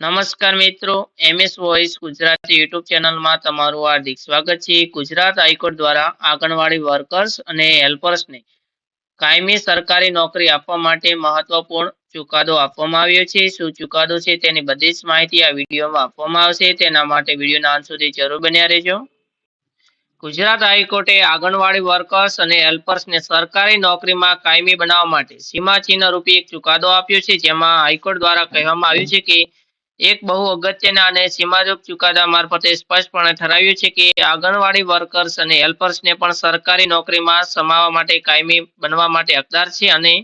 નમસ્કાર મિત્રો, MS voice Gujarati YouTube ચેનલમાં તમારું હાર્દિક સ્વાગત છે. ગુજરાત હાઈકોર્ટ દ્વારા આંગણવાડી વર્કર્સ અને હેલ્પર્સને કાયમી સરકારી નોકરી આપવા માટે મહત્વપૂર્ણ ચુકાદો આપવામાં આવ્યો છે. શું ચુકાદો છે તેની બધી જ માહિતી આ વિડીયોમાં આપવામાં આવશે. તેના માટે વિડીયોના અંત સુધી જરૂર બન્યા રહેજો. ગુજરાત હાઈકોર્ટે આંગણવાડી વર્કર્સ અને હેલ્પર્સને સરકારી નોકરીમાં કાયમી બનાવવા માટે સીમાચિહ્ન રૂપી એક ચુકાદો આપ્યો છે. જેમાં હાઈકોર્ટ દ્વારા કહેવામાં આવ્યું છે કે એક બહુ અગત્યના અને સીમારૂપ ચુકાદા મારફતે સ્પષ્ટપણે ઠરાવ્યું છે કે આંગણવાડી વર્કર્સ અને હેલ્પર્સને પણ સરકારી નોકરીમાં સમાવવા માટે કાયમી બનવા માટે હકદાર છે અને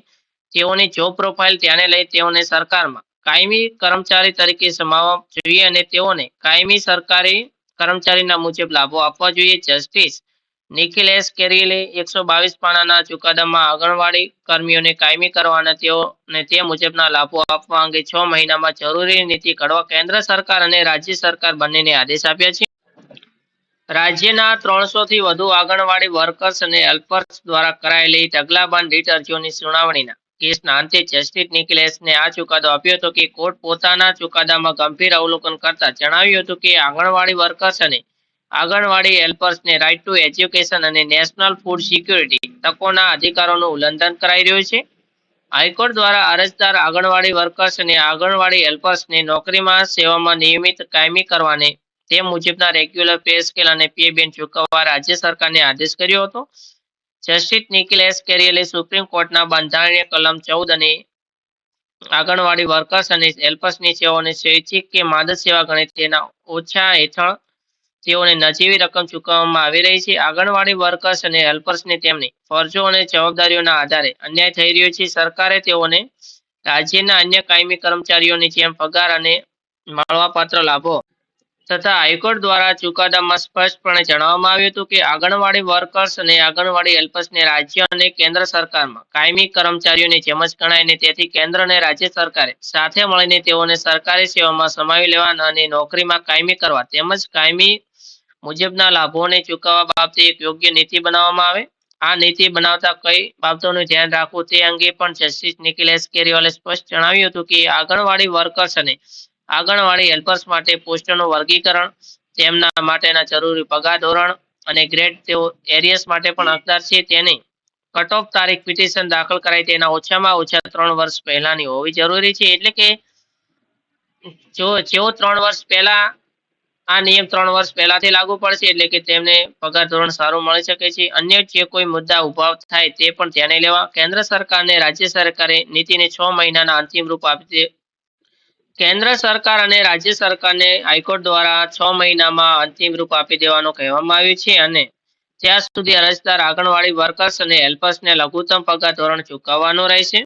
તેઓની જોબ પ્રોફાઇલ ધ્યાને લઈ તેઓને સરકારમાં કાયમી કર્મચારી તરીકે સમાવવા જોઈએ અને તેઓને કાયમી સરકારી કર્મચારીના મુજબ લાભો આપવા જોઈએ. જસ્ટિસ નિખિલ એસ કેરીલે એકસો બાવીસ પાનાના ચુકાદામાં આંગણવાડી કર્મીઓને કાયમી કરવા અને તે મુજબના લાભો આપવા અંગે છ મહિનામાં જરૂરી નીતિ ઘડવા કેન્દ્ર સરકાર અને રાજ્ય સરકાર બંનેને આદેશ આપ્યા છે. રાજ્યના ત્રણસો થી વધુ આંગણવાડી વર્કર્સ અને હેલ્પર્સ દ્વારા કરાયેલી ઢગલાબંધ રીટ અરજીઓની સુનાવણીના કેસના અંતે જસ્ટિસ નિકલેસને આ ચુકાદો આપ્યો હતો કે કોર્ટ પોતાના ચુકાદામાં ગંભીર અવલોકન કરતા જણાવ્યું હતું કે આંગણવાડી વર્કર્સ અને આંગણવાડી હેલ્પર્સને રાઇટ ટુ એજ્યુકેશન અને નેશનલ ફૂડ સિક્યોરિટી તકોના અધિકારોનું ઉલ્લંઘન કરાઈ રહ્યું છે. હાઈકોર્ટ દ્વારા અરજદાર આંગણવાડી વર્કર્સ અને આંગણવાડી હેલ્પર્સને નોકરીમાં સેવામાં નિયમિત કાયમી કરવાને તે મુજબના રેગ્યુલર પે સ્કેલ અને પે બેન ચૂકવવા રાજ્ય સરકારને આદેશ કર્યો હતો. જસ્ટિસ નિખિલ એસ કેરિયલે સુપ્રીમ કોર્ટના બંધારણીય કલમ ચૌદ અને આંગણવાડી વર્કર્સ અને હેલ્પર્સની સેવાઓને સ્વૈચ્છિક કે માદક સેવા ગણે તેના ઓછા હેઠળ તેઓને નજીવી રકમ ચૂકવવામાં આવી રહી છે. આંગણવાડી વર્કર્સ અને હેલ્પર્સને તેમની ફરજો અને જવાબદારીઓના આધારે અન્યાય થઈ રહ્યો છે. સરકારે તેઓને રાજ્યના અન્ય કાયમી કર્મચારીઓની જેમ પગાર અને મળવાપાત્ર લાભો તથા હાઈકોર્ટ દ્વારા ચુકાદામાં સ્પષ્ટપણે જણાવવામાં આવ્યું હતું કે આંગણવાડી વર્કર્સ અને આંગણવાડી હેલ્પર્સને રાજ્ય અને કેન્દ્ર સરકારમાં કાયમી કર્મચારીઓની જેમ જ ગણાય તેથી કેન્દ્ર અને રાજ્ય સરકારે સાથે મળીને તેઓને સરકારી સેવામાં સમાવી લેવાના અને નોકરીમાં કાયમી કરવા તેમજ કાયમી મુજબના લાભોને ચૂકવવા બાબતે એક યોગ્ય નીતિ બનાવવામાં આવે. આ નીતિ બનાવતા કઈ બાબતોનું ધ્યાન રાખવું તે અંગે પણ જસ્ટિસ નિખિલેશ કેરીવાલે સ્પષ્ટ જણાવ્યું હતું કે આંગણવાડી વર્કર્સ અને આંગણવાડી હેલ્પર્સ માટે પોસ્ટનું વર્ગીકરણ, તેમના માટેના જરૂરી પગાર ધોરણ અને ગ્રેડ તેઓ એરિયસ માટે પણ હકદાર છે તેની કટ ઓફ તારીખ પિટિશન દાખલ કરાય તેના ઓછામાં ઓછા ત્રણ વર્ષ પહેલાની હોવી જરૂરી છે. એટલે કે જો, જેઓ ત્રણ વર્ષ પહેલા આ નિયમ ત્રણ વર્ષ પહેલાથી લાગુ પડશે, એટલે કે તેમને પગાર ધોરણ સારું મળી શકે છે. અન્ય જે કોઈ મુદ્દા ઊભા થાય તે પણ ધ્યાને લેવા. કેન્દ્ર સરકાર અને રાજ્ય સરકારે નીતિને છ મહિનાના અંતિમ રૂપ આપી કેન્દ્ર સરકાર અને રાજ્ય સરકારને હાઈકોર્ટ દ્વારા છ મહિનામાં અંતિમ રૂપ આપી દેવાનું કહેવામાં આવ્યું છે અને ત્યાં સુધી અરજદાર આંગણવાડી વર્કર્સ અને હેલ્પર્સને લઘુત્તમ પગાર ધોરણ ચૂકવવાનું રહેશે.